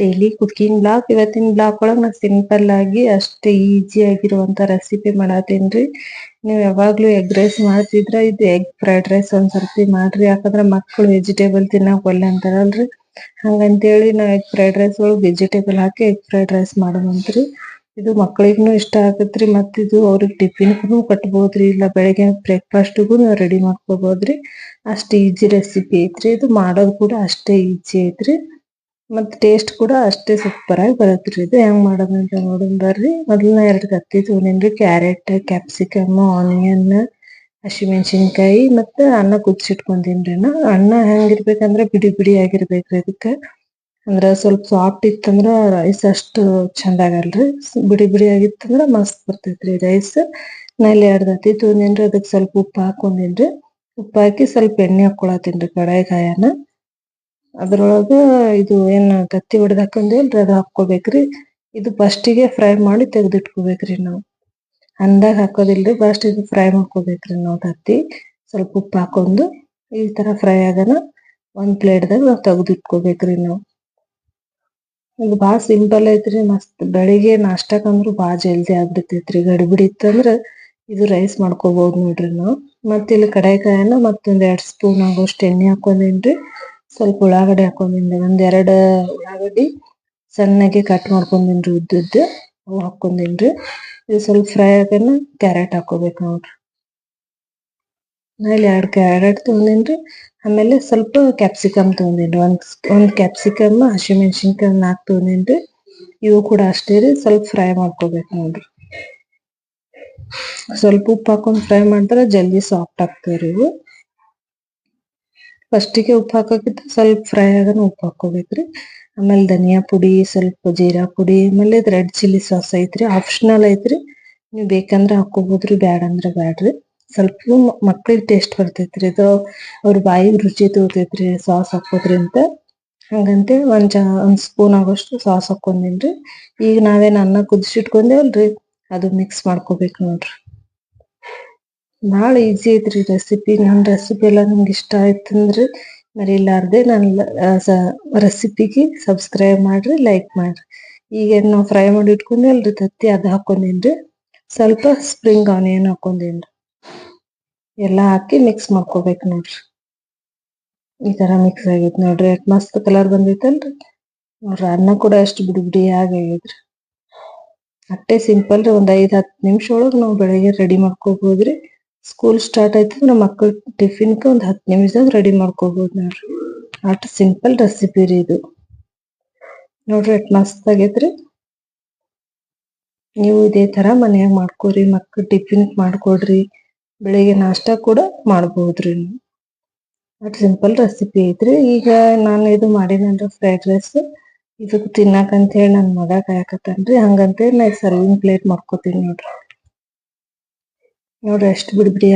Daily cooking blog ಇವತ್ತಿನ blog ಒಳಗೆ ನಾ ಸಿಂಪಲ್ ಆಗಿ ಅಷ್ಟೇ ಈಜಿ ಆಗಿರುವಂತ ರೆಸಿಪಿ ಮಾಡತ್ತೀನ್ರಿ ನೀವು ಯಾವಾಗ್ಲೂ ಎಗ್ ರೈಸ್ ಮಾಡ್ತಿದ್ರ, ಇದು ಎಗ್ ಫ್ರೈಡ್ ರೈಸ್ ಒಂದ್ ಸರ್ತಿ ಮಾಡ್ರಿ. ಯಾಕಂದ್ರೆ ಮಕ್ಕಳು ವೆಜಿಟೇಬಲ್ ತಿನ್ನಕ್ ಒಲ್ಲೆ ಅಂತಾರಲ್ರಿ ಹಂಗಂತೇಳಿ ನಾ ಎಗ್ ಫ್ರೈಡ್ ರೈಸ್ ಒಳಗೆ ವೆಜಿಟೇಬಲ್ ಹಾಕಿ ಎಗ್ ಫ್ರೈಡ್ ರೈಸ್ ಮಾಡೋಣಂತ್ರಿ. ಇದು ಮಕ್ಕಳಿಗೂ ಇಷ್ಟ ಆಗತ್ರಿ ಮತ್ತಿದು ಅವ್ರಿಗೆ ಟಿಫಿನ್ಗೂ ಕಟ್ಬೋದ್ರಿ, ಇಲ್ಲ ಬೆಳಗ್ಗೆ ಬ್ರೇಕ್ಫಾಸ್ಟ್ಗೂ ನಾವ್ ರೆಡಿ ಮಾಡ್ಕೋಬೋದ್ರಿ. ಅಷ್ಟು ಈಜಿ ರೆಸಿಪಿ ಐತ್ರಿ. ಇದು ಮಾಡೋದ್ ಕೂಡ ಅಷ್ಟೇ ಈಜಿ ಐತ್ರಿ. ಮತ್ತ್ ಟೇಸ್ಟ್ ಕೂಡ ಅಷ್ಟೇ ಸೂಪರ್ ಆಗಿ ಬರತ್ರಿ ಇದು ಹೆಂಗ್ ಮಾಡೋದಂತ ನೋಡೋಣ ಬರ್ರಿ. ಮೊದಲ ಎರಡು ಕತ್ತಿ ತಗೊಂಡೇನ್ರಿ. ಕ್ಯಾರೆಟ್ ಕ್ಯಾಪ್ಸಿಕಮ್ ಆನಿಯನ್ ಹಸಿಮೆಣಸಿನಕಾಯಿ ಮತ್ತೆ ಅನ್ನ ಕುದಿಸಿಟ್ಕೊಂಡೇನ್ರಿ ನಾ. ಅನ್ನ ಹೆಂಗಿರ್ಬೇಕಂದ್ರ ಬಿಡಿ ಬಿಡಿ ಆಗಿರ್ಬೇಕ್ರಿ ಅದಕ್ಕ ಅಂದ್ರ ಸ್ವಲ್ಪ ಸಾಫ್ಟ್ ಇತ್ತಂದ್ರ ರೈಸ್ ಅಷ್ಟು ಚಂದ ಆಗಲ್ರಿ. ಬಿಡಿ ಬಿಡಿ ಆಗಿತ್ತಂದ್ರ ಮಸ್ತ್ ಬರ್ತೈತ್ರಿ ರೈಸ್ ನಾ ಇಲ್ಲಿ ಎರಡು ಕತ್ತಿ ತಗೊಂಡೇನ್ರಿ. ಅದಕ್ಕೆ ಸ್ವಲ್ಪ ಉಪ್ಪು ಹಾಕೊಂಡೇನ್ರಿ. ಉಪ್ಪು ಹಾಕಿ ಸ್ವಲ್ಪ ಎಣ್ಣೆ ಹಾಕೊಳತೇನ್ರಿ ಕಡಾಯಿ ಕಾಯನ ಅದ್ರೊಳಗ ಇದು ಏನ್ ತತ್ತಿ ಒಡದ್ ಹಾಕೊಂಡೇಲ್ರಿ ಅದ್ ಹಾಕ್ಕೋಬೇಕ್ರಿ. ಇದು ಫಸ್ಟಿಗೆ ಫ್ರೈ ಮಾಡಿ ತೆಗ್ದಿಟ್ಕೋಬೇಕ್ರಿ ನಾವು. ಅಂದಾಗ್ ಹಾಕೋದಿಲ್ರಿ ಫಸ್ಟ್ ಇದು ಫ್ರೈ ಮಾಡ್ಕೋಬೇಕ್ರಿ ನಾವು ತತ್ತಿ ಸ್ವಲ್ಪ ಉಪ್ಪ್ ಹಾಕೊಂಡು ಈ ತರ ಫ್ರೈ ಆಗನ ಒಂದ್ ಪ್ಲೇಟ್ದಾಗ ನಾವ್ ತೆಗ್ದಿಟ್ಕೋಬೇಕ್ರಿ ನಾವು. ಇದು ಬಾಳ ಸಿಂಪಲ್ ಐತ್ರಿ, ಮಸ್ತ್ ಬೆಳಿಗ್ಗೆ ನಾಷ್ಟಕ್ ಅಂದ್ರು ಬಾಳ ಜಲ್ದಿ ಆಗ್ಬಿಡ್ತೈತ್ರಿ. ಗಡಿಬಿಡಿ ಇತ್ತಂದ್ರ ಇದು ರೈಸ್ ಮಾಡ್ಕೋಬಹುದ್ ನೋಡ್ರಿ ನಾವು. ಮತ್ತ್ ಇಲ್ಲಿ ಕಡಾಯಿ ಕಾಯನ ಮತ್ತೊಂದ್ ಎರಡ್ ಸ್ಪೂನ್ ಆಗೋಷ್ಟು ಎಣ್ಣೆ ಹಾಕೊಂಡೇನ್ರಿ. ಸ್ವಲ್ಪ ಉಳ್ಳಾಗಡ್ಡಿ ಹಾಕೊಂಡೇನ್ರಿ ಒಂದ್ ಎರಡ್ ಉಳ್ಳಾಗಡ್ಡಿ ಸಣ್ಣಗೆ ಕಟ್ ಮಾಡ್ಕೊಂಡಿನ್ರಿ ಉದ್ದುದ್ದ ಅವು ಹಾಕೊಂಡಿನ್ರಿ ಇದು ಸ್ವಲ್ಪ ಫ್ರೈ ಆಗನ ಕ್ಯಾರೆಟ್ ಹಾಕೋಬೇಕ್ ನೋಡ್ರಿ. ಆಮೇಲೆ ಎರಡ್ ಕ್ಯಾರೆಟ್ ತಗೊಂಡೇನ್ರಿ ಆಮೇಲೆ ಸ್ವಲ್ಪ ಕ್ಯಾಪ್ಸಿಕಮ್ ತಗೊಂಡೇನ್ರಿ ಒಂದ್ ಒಂದ್ ಕ್ಯಾಪ್ಸಿಕಮ್ ಹಸಿಮೆಣಸಿನಕಾಯಿ ನಾಕ್ ತಗೊಂಡೇನ್ರಿ ಇವು ಕೂಡ ಅಷ್ಟೇ ರೀ, ಸ್ವಲ್ಪ ಫ್ರೈ ಮಾಡ್ಕೋಬೇಕ್ ನೋಡ್ರಿ. ಸ್ವಲ್ಪ ಉಪ್ಪ್ ಹಾಕೊಂಡ್ ಫ್ರೈ ಮಾಡಿದ್ರ ಜಲ್ದಿ ಸಾಫ್ಟ್ ಆಗ್ತಾವ್ರಿ ಇವು. ಫಸ್ಟಿಗೆ ಉಪ್ಪು ಹಾಕೋಕಿಂತ ಸ್ವಲ್ಪ ಫ್ರೈ ಆಗೋನು ಉಪ್ಪು ಹಾಕೋಬೇಕ್ರಿ. ಆಮೇಲೆ ಧನಿಯಾ ಪುಡಿ, ಸ್ವಲ್ಪ ಜೀರಾ ಪುಡಿ, ಆಮೇಲೆ ರೆಡ್ ಚಿಲ್ಲಿ ಸಾಸ್ ಐತ್ರಿ ಆಪ್ಷನಲ್ ಐತ್ರಿ. ನೀವು ಬೇಕಂದ್ರೆ ಹಾಕೋಬಹುದ್ರಿ ಬ್ಯಾಡ ಅಂದ್ರೆ ಬ್ಯಾಡ್ರಿ. ಸ್ವಲ್ಪ ಮಕ್ಳಿಗೆ ಟೇಸ್ಟ್ ಬರ್ತೈತ್ರಿ, ಇದು ಅವ್ರ ಬಾಯಿಗೆ ರುಚಿ ತಗೋತೈತ್ರಿ ಸಾಸ್ ಹಾಕೋದ್ರಿಂತ ಹಂಗಂತೇಳಿ ಒಂದ್ ಚ, ಒಂದ್ ಸ್ಪೂನ್ ಆಗೋಷ್ಟು ಸಾಸ್ ಹಾಕೊಂಡಿನ್ರಿ. ಈಗ ನಾವೇನ್ ಅನ್ನ ಕುದಿಸಿಟ್ಕೊಂಡೇವಲ್ರಿ, ಅದು ಮಿಕ್ಸ್ ಮಾಡ್ಕೋಬೇಕು ನೋಡ್ರಿ. ಬಾಳ ಈಜಿ ಐತ್ರಿ ರೆಸಿಪಿ ನನ್ನ ರೆಸಿಪಿ ಎಲ್ಲ ನಿಮ್ಗೆ ಇಷ್ಟ ಆಯ್ತಂದ್ರೆ ಮರಿಲಾರ್ದೆ ನನ್ನ ರೆಸಿಪಿಗೆ ಸಬ್ಸ್ಕ್ರೈಬ್ ಮಾಡ್ರಿ ಲೈಕ್ ಮಾಡ್ರಿ. ಈಗೇನು ನಾವು ಫ್ರೈ ಮಾಡಿ ಇಟ್ಕೊಂಡೇವಲ್ರಿ ತತ್ತಿ ಅದು ಹಾಕೊಂಡೇನ್ರಿ. ಸ್ವಲ್ಪ ಸ್ಪ್ರಿಂಗ್ ಆನಿಯನ್ ಹಾಕೊಂಡೇನ್ರಿ. ಎಲ್ಲ ಹಾಕಿ ಮಿಕ್ಸ್ ಮಾಡ್ಕೋಬೇಕು ನೋಡ್ರಿ. ಈ ತರ ಮಿಕ್ಸ್ ಆಗೈತ್ ನೋಡ್ರಿ. ಎಷ್ಟ್ ಮಸ್ತ್ ಕಲರ್ ಬಂದೈತಲ್ರಿ. ನೋಡ್ರಿ ಅನ್ನ ಕೂಡ ಅಷ್ಟು ಬಿಡಿ ಬಿಡಿ ಆಗೈತ್ರಿ. ಅಟ್ಟೆ ಸಿಂಪಲ್ ರೀ. ಒಂದ್ ಐದ್ ಹತ್ತು ನಿಮಿಷ ಒಳಗೆ ನಾವು ಬೆಳಗ್ಗೆ ರೆಡಿ ಮಾಡ್ಕೋಬಹುದ್ರಿ ಸ್ಕೂಲ್ ಸ್ಟಾರ್ಟ್ ಆಯ್ತಂದ್ರ ಮಕ್ಕಳ ಗೆ ಒಂದ್ ಹತ್ತು ನಿಮಿಷದಾಗ ರೆಡಿ ಮಾಡ್ಕೋಬಹುದು ನೋಡ್ರಿ. ಅಷ್ಟ್ ಸಿಂಪಲ್ ರೆಸಿಪಿ ರೀ ಇದು. ನೋಡ್ರಿ ಎಷ್ಟ್ ಮಸ್ತ್ ಆಗೇತ್ರಿ. ನೀವು ಇದೇ ತರ ಮನ್ಯಾಗ ಮಾಡ್ಕೋರಿ, ಮಕ್ಳ ಟಿಫಿನ್ ಮಾಡ್ಕೊಡ್ರಿ, ಬೆಳಿಗ್ಗೆ ನಾಷ್ಟಾ ಕೂಡ ಮಾಡಬಹುದ್ರಿ ಅಷ್ಟ್ ಸಿಂಪಲ್ ರೆಸಿಪಿ ಐತ್ರಿ. ಈಗ ನಾನು ಇದು ಮಾಡೀನಲ್ರಿ ಫ್ರೈಡ್ ರೈಸ್ ಇದಕ್ ತಿನ್ನಾಕ ಅಂತ ಹೇಳಿ ನನ್ ಮಗ ಕಾಯಕತ್ತಾನ್ರಿ. ಹಂಗಂತೇಳಿ ನಾ ಸರ್ವಿಂಗ್ ಪ್ಲೇಟ್ ಮಾಡ್ಕೋತೀನಿ ನೋಡ್ರಿ. ನೋಡ್ರಿ ಅಷ್ಟು ಬಿಡಿ ಬಿಡಿ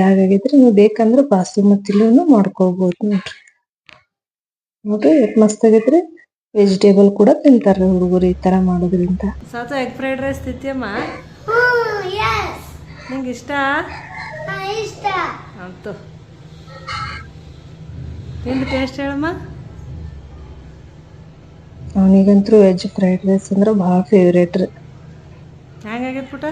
ನೀವು ಬೇಕಂದ್ರೆ ಬಾಸುಮತಿಲೂನು ಮಾಡ್ಕೋಬಹುದು ನೋಡ್ರಿ ನೋಡ್ರಿ ಎಷ್ಟು ಮಸ್ತ್ ಆಗೈತ್ರಿ ವೆಜಿಟೇಬಲ್ ಕೂಡ ತಿಂತಾರ್ರಿ ಹುಡುಗರು ಈ ತರ ಮಾಡೋದ್ರಿಂದ. ಸಾತು ಎಗ್ ಫ್ರೈಡ್ ರೈಸ್ ತಿಂತೀಯಮ್ಮ? ನಿಂಗೆ ಇಷ್ಟ? ಇಷ್ಟ. ಅಂತು ಟೇಸ್ಟ್ ಹೇಳಮ್ಮ? ಅವನಿಗಂತೂ ವೆಜ್ ಫ್ರೈಡ್ ರೈಸ್ ಅಂದ್ರೆ ಬಹಳ ಫೇವ್ರೇಟ್ ರೀ ಹೆಂಗಾಗೈತೆ ಪುಟ?